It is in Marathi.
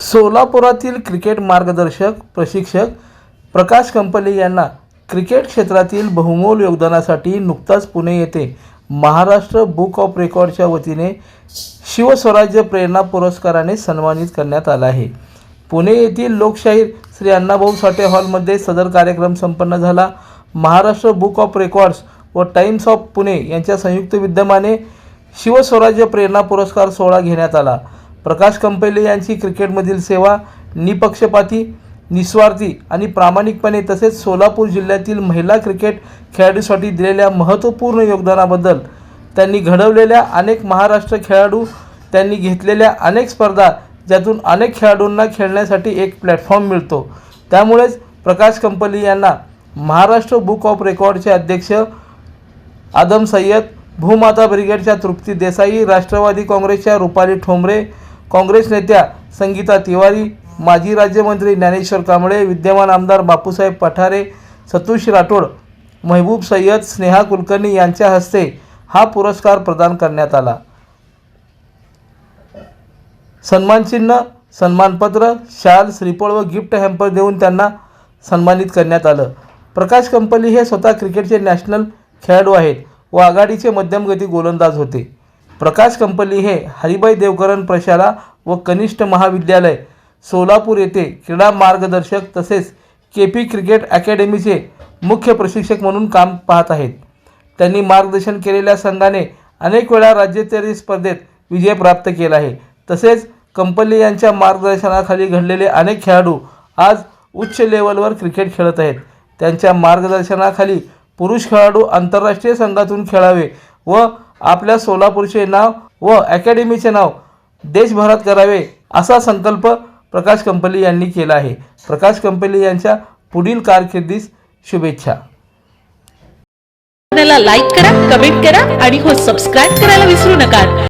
सोलापुरातील क्रिकेट मार्गदर्शक प्रशिक्षक प्रकाश कंपले यांना क्रिकेट क्षेत्रातील बहुमोल योगदानासाठी नुकताच पुणे येथे महाराष्ट्र बुक ऑफ रेकॉर्डच्या वतीने शिवस्वराज्य प्रेरणा पुरस्काराने सन्मानित करण्यात आला आहे. पुणे येथील लोकशाहीर श्री अण्णाभाऊ साठे हॉलमध्ये सदर कार्यक्रम संपन्न झाला. महाराष्ट्र बुक ऑफ रेकॉर्ड्स व टाइम्स ऑफ पुणे यांच्या संयुक्त विद्यमाने शिवस्वराज्य प्रेरणा पुरस्कार सोहळा घेण्यात आला. प्रकाश कंपेले यांची क्रिकेटमधील सेवा निपक्षपाती निस्वार्थी आणि प्रामाणिकपणे तसेच सोलापूर जिल्ह्यातील महिला क्रिकेट खेळाडूसाठी दिलेल्या महत्त्वपूर्ण योगदानाबद्दल त्यांनी घडवलेल्या अनेक महाराष्ट्र खेळाडू त्यांनी घेतलेल्या अनेक स्पर्धा ज्यातून अनेक खेळाडूंना खेळण्यासाठी एक प्लॅटफॉर्म मिळतो. त्यामुळेच प्रकाश कंपली यांना महाराष्ट्र बुक ऑफ रेकॉर्डचे अध्यक्ष आदम सय्यद भूमाता ब्रिगेडच्या तृप्ती देसाई राष्ट्रवादी काँग्रेसच्या रुपाली ठोंबरे काँग्रेस नेत्या संगीता तिवारी माजी राज्यमंत्री ज्ञानेश्वर कांबळे विद्यमान आमदार बापूसाहेब पठारे सतोष राठोड महबूब सय्यद स्नेहा कुलकर्णी यांच्या हस्ते हा पुरस्कार प्रदान करण्यात आला. सन्मानचिन्ह सन्मानपत्र शाल श्रीफळ व गिफ्ट हॅम्पर देऊन त्यांना सन्मानित करण्यात आलं. प्रकाश कंपली हे स्वतः क्रिकेटचे नॅशनल खेळाडू आहेत व आघाडीचे मध्यमगती गोलंदाज होते. प्रकाश कंपली हे हरिभाई देवकरण प्रशाला व कनिष्ठ महाविद्यालय सोलापूर येथे क्रीडा मार्गदर्शक तसेच के पी क्रिकेट अकॅडमीचे मुख्य प्रशिक्षक म्हणून काम पाहत आहेत. त्यांनी मार्गदर्शन केलेल्या संघाने अनेक वेळा राज्यस्तरीय स्पर्धेत विजय प्राप्त केला आहे. तसेच कंपनी यांच्या मार्गदर्शनाखाली घडलेले अनेक खेळाडू आज उच्च लेवलवर क्रिकेट खेळत आहेत. त्यांच्या मार्गदर्शनाखाली पुरुष खेळाडू आंतरराष्ट्रीय संघातून खेळावे व आपल्या सोलापूरचे नाव व अकॅडमीचे नाव देशभरात करावे असा संकल्प प्रकाश कंपली यांनी केला आहे. प्रकाश कंपली यांच्या पुढील कारकिर्दीस शुभेच्छा. लाईक करा कमेंट करा आणि हो सबस्क्राईब करायला विसरू नका.